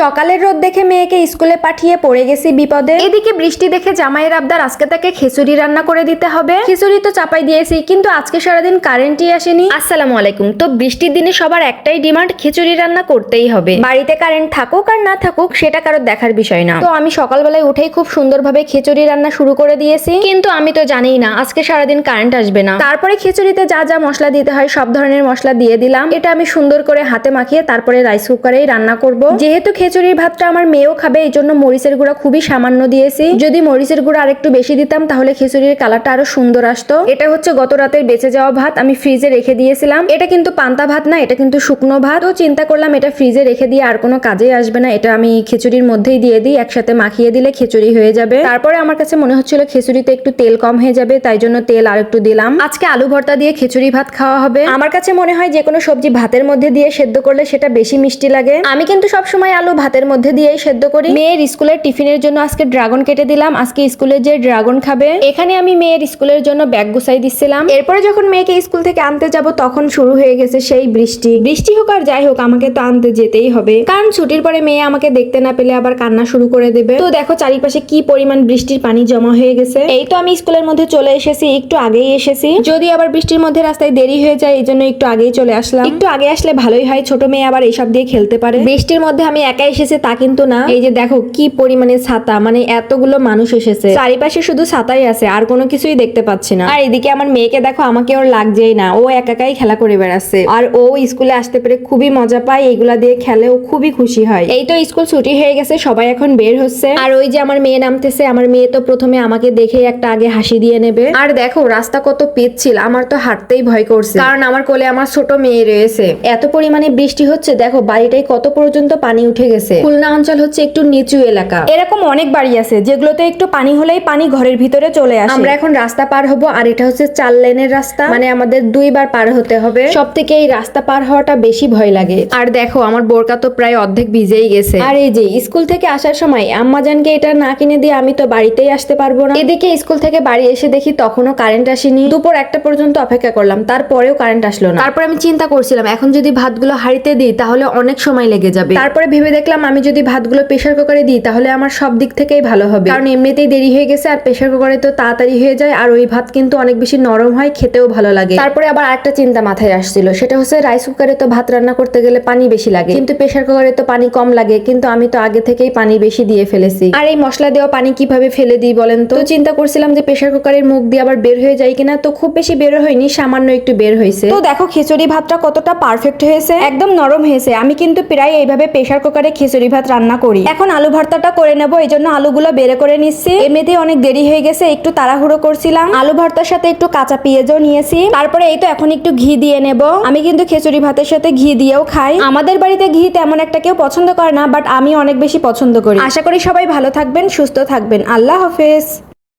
সকালের রোদ দেখে মেয়েকে স্কুলে পাঠিয়ে পড়ে গেছি বিপদে। এদিকে বৃষ্টি দেখে জামাইয়ের আবদার আজকে তাকে খিচুড়ি রান্না করে দিতে হবে। খিচুড়ি তো চাপাই দিয়েছি কিন্তু আজকে সারাদিন কারেন্টই আসেনি। আসসালামু আলাইকুম। তো বৃষ্টির দিনে সবার একটাই ডিমান্ড খিচুড়ি রান্না করতেই হবে। বাড়িতে কারেন্ট থাকুক আর না থাকুক সেটা কারোর দেখার বিষয় না। তো আমি সকালবেলায় উঠেই খুব সুন্দরভাবে খিচুড়ি রান্না শুরু করে দিয়েছি। কিন্তু আমি তো জানিই না আজকে সারাদিন কারেন্ট আসবে না। তারপরে খিচুড়িতে যা যা মশলা দিতে হয় সব ধরনের মশলা দিয়ে দিলাম। এটা আমি সুন্দর করে হাতে মাখিয়ে তারপরে রাইস কুকারেই রান্না করব। যেহেতু খিচুড়ির ভাতটা আমার মেয়েও খাবে, এই জন্য মরিচের গুঁড়া খুবই সামান্য দিয়েছি। যদি মরিচের গুঁড়া আরেকটু বেশি দিতাম, তাহলে খিচুড়ির কালারটা আরও সুন্দর আসতো। এটা হচ্ছে গত রাতের বেঁচে যাওয়া ভাত, আমি ফ্রিজে রেখে দিয়েছিলাম। এটা কিন্তু পান্তা ভাত না, এটা কিন্তু শুকনো ভাত। তো চিন্তা করলাম এটা ফ্রিজে রেখে দিয়ে আর কোনো কাজেই আসবে না, এটা আমি খিচুড়ির মধ্যেই দিয়ে দিই, একসাথে মাখিয়ে দিলে খিচুড়ি হয়ে যাবে। তারপরে আমার কাছে মনে হচ্ছিল খিচুড়িতে একটু তেল কম হয়ে যাবে, তাই জন্য তেল আর একটু দিলাম। আজকে আলু ভর্তা দিয়ে খিচুড়ি ভাত খাওয়া হবে। আমার কাছে মনে হয় যে কোনো সবজি ভাতের মধ্যে দিয়ে সেদ্ধ করলে সেটা বেশি মিষ্টি লাগে। আমি কিন্তু সব সময় আলু ভাতের মধ্যে দিয়েই সেদ্ধ করি। মেয়ের স্কুলের টিফিনের জন্য আজকে ড্রাগন কেটে দিলাম। আজকে স্কুলে যে ড্রাগন খাবে, এখানে আমি মেয়ের স্কুলের জন্য ব্যাগ গুছাই দিচ্ছিলাম এরপরে যখন মেয়েকে স্কুল থেকে আনতে যাব, তখন শুরু হয়ে গেছে সেই বৃষ্টি। বৃষ্টি হোক আর যাই হোক, আমাকে তো আনতে যেতেই হবে। কারণ ছুটির পরে মেয়ে আমাকে দেখতে না পেলে আবার কান্না শুরু করে দেবে। তো দেখো চারিপাশে কি পরিমাণ বৃষ্টির পানি জমা হয়ে গেছে। এই তো আমি স্কুলের মধ্যে চলে এসেছি, একটু আগেই এসেছি। যদি আবার বৃষ্টির মধ্যে রাস্তায় দেরি হয়ে যায়, এই জন্য একটু আগেই চলে আসলাম। একটু আগে আসলে ভালোই হয়, ছোট মেয়ে আবার এইসব দিয়ে খেলতে পারে। বৃষ্টির মধ্যে আমি একা এসেছি তা কিন্তু না। এই যে দেখো কি পরিমাণে ছাতা মানে এতগুলো মানুষ এসেছে। চারিপাশে শুধু ছাতাই আছে, আর কোনো কিছুই দেখতে পাচ্ছি না। আর এদিকে আমার মেয়েকে দেখো, আমাকে ওর লাগছেই না। ও একাকাই খেলা করে বেড়াচ্ছে। আর ও স্কুলে আসতে পেরে খুবই মজা পায়, এইগুলা দিয়ে খেলে ও খুবই খুশি হয়। এই তো স্কুল ছুটি হয়ে গেছে, সবাই এখন বের হচ্ছে। আর ওই যে আমার মেয়ে নামতেছে, আমার মেয়ে তো প্রথমে আমাকে দেখেই একটা আগে হাসি দিয়ে নেবে। আর দেখো, রাস্তা কত পিচ্ছিল, আমার তো হাঁটতেই ভয় করছে। কারণ আমার কোলে আমার ছোট মেয়ে রয়েছে। এত পরিমাণে বৃষ্টি হচ্ছে, দেখো বাড়িটাই কত পর্যন্ত পানি উঠে গেছে। খুলনা অঞ্চল হচ্ছে একটু নিচু এলাকা। এরকম অনেক বাড়ি আছে যেগুলোতে একটু পানি হলেই পানি ঘরের ভিতরে চলে আসে। আমরা এখন রাস্তা পার হব আর এটা হচ্ছে চার লেনের রাস্তা। মানে আমাদের দুইবার পার হতে হবে। সব থেকে এই রাস্তা পার হওয়াটা বেশি ভয় লাগে। আর দেখো আমার বোরকা তো প্রায় অর্ধেক ভিজেই গেছে। আর এই যে স্কুল থেকে আসার সময় আম্মাজানকে এটা না কিনে দিয়ে আমি তো বাড়িতেই আসতে পারব না। এদিকে স্কুল থেকে বাড়ি এসে দেখি তখনও কারেন্ট আসেনি। দুপুর একটা পর্যন্ত অপেক্ষা করলাম তারপরেও কারেন্ট আসলো না। তারপর আমি চিন্তা করছিলাম এখন যদি ভাতগুলো হাঁড়িতে দিই তাহলে অনেক সময় লেগে যাবে। তারপরে ভেবে দেখলাম আমি যদি ভাতগুলো প্রেশার কুকারে দিই, তাহলে আমার সব দিক থেকেই ভালো হবে। কারণ এমনিতেই দেরি হয়ে গেছে আর প্রেশার কুকারে তো তাড়াতাড়ি হয়ে যায়, আর ওই ভাত কিন্তু অনেক বেশি নরম হয়, খেতেও ভালো লাগে। তারপরে আবার আরেকটা চিন্তা মাথায় আসছিল, সেটা হচ্ছে রাইস কুকারে তো ভাত রান্না করতে গেলে পানি বেশি লাগে। কিন্তু প্রেশার কুকারে তো পানি কম লাগে, কিন্তু আমি তো আগে থেকেই পানি বেশি দিয়ে ফেলেছি। আর এই মশলা দেওয়া পানি কীভাবে ফেলে দিই বলেন তো? চিন্তা করছিলাম যে প্রেশার কুকারের মুখ দিয়ে আবার বের হয়ে যায় কিনা, তো খুব বেশি বের হয়নি, সামান্য একটু বের হয়েছে। তো দেখো, খিচুড়ি ভাতটা কতটা পারফেক্ট হয়েছে, একদম নরম হয়েছে। আমি কিন্তু প্রায় এইভাবে প্রেশার কুকারে খিচুড়ি ভাত রান্না করি। এখন আলু ভর্তাটা করে নেব, এই জন্য আলুগুলো বেড়ে করে নিচ্ছি। এমনিতেই অনেক দেরি হয়ে গেছে, একটু তাড়াহুড়ো করছিলাম। আলু ভর্তার সাথে একটু কাঁচা পেঁয়াজও নিয়েছি। তারপরে এই তো এখন একটু ঘি দিয়ে নেব। আমি কিন্তু খিচুড়ি ভাতের সাথে ঘি দিয়েও খাই। আমাদের বাড়িতে ঘি তেমন একটা কেউ পছন্দ করে না, বাট আমি অনেক বেশি পছন্দ করি। আশা করি সবাই ভালো থাকবেন, সুস্থ থাকবেন। আল্লাহ হাফেজ।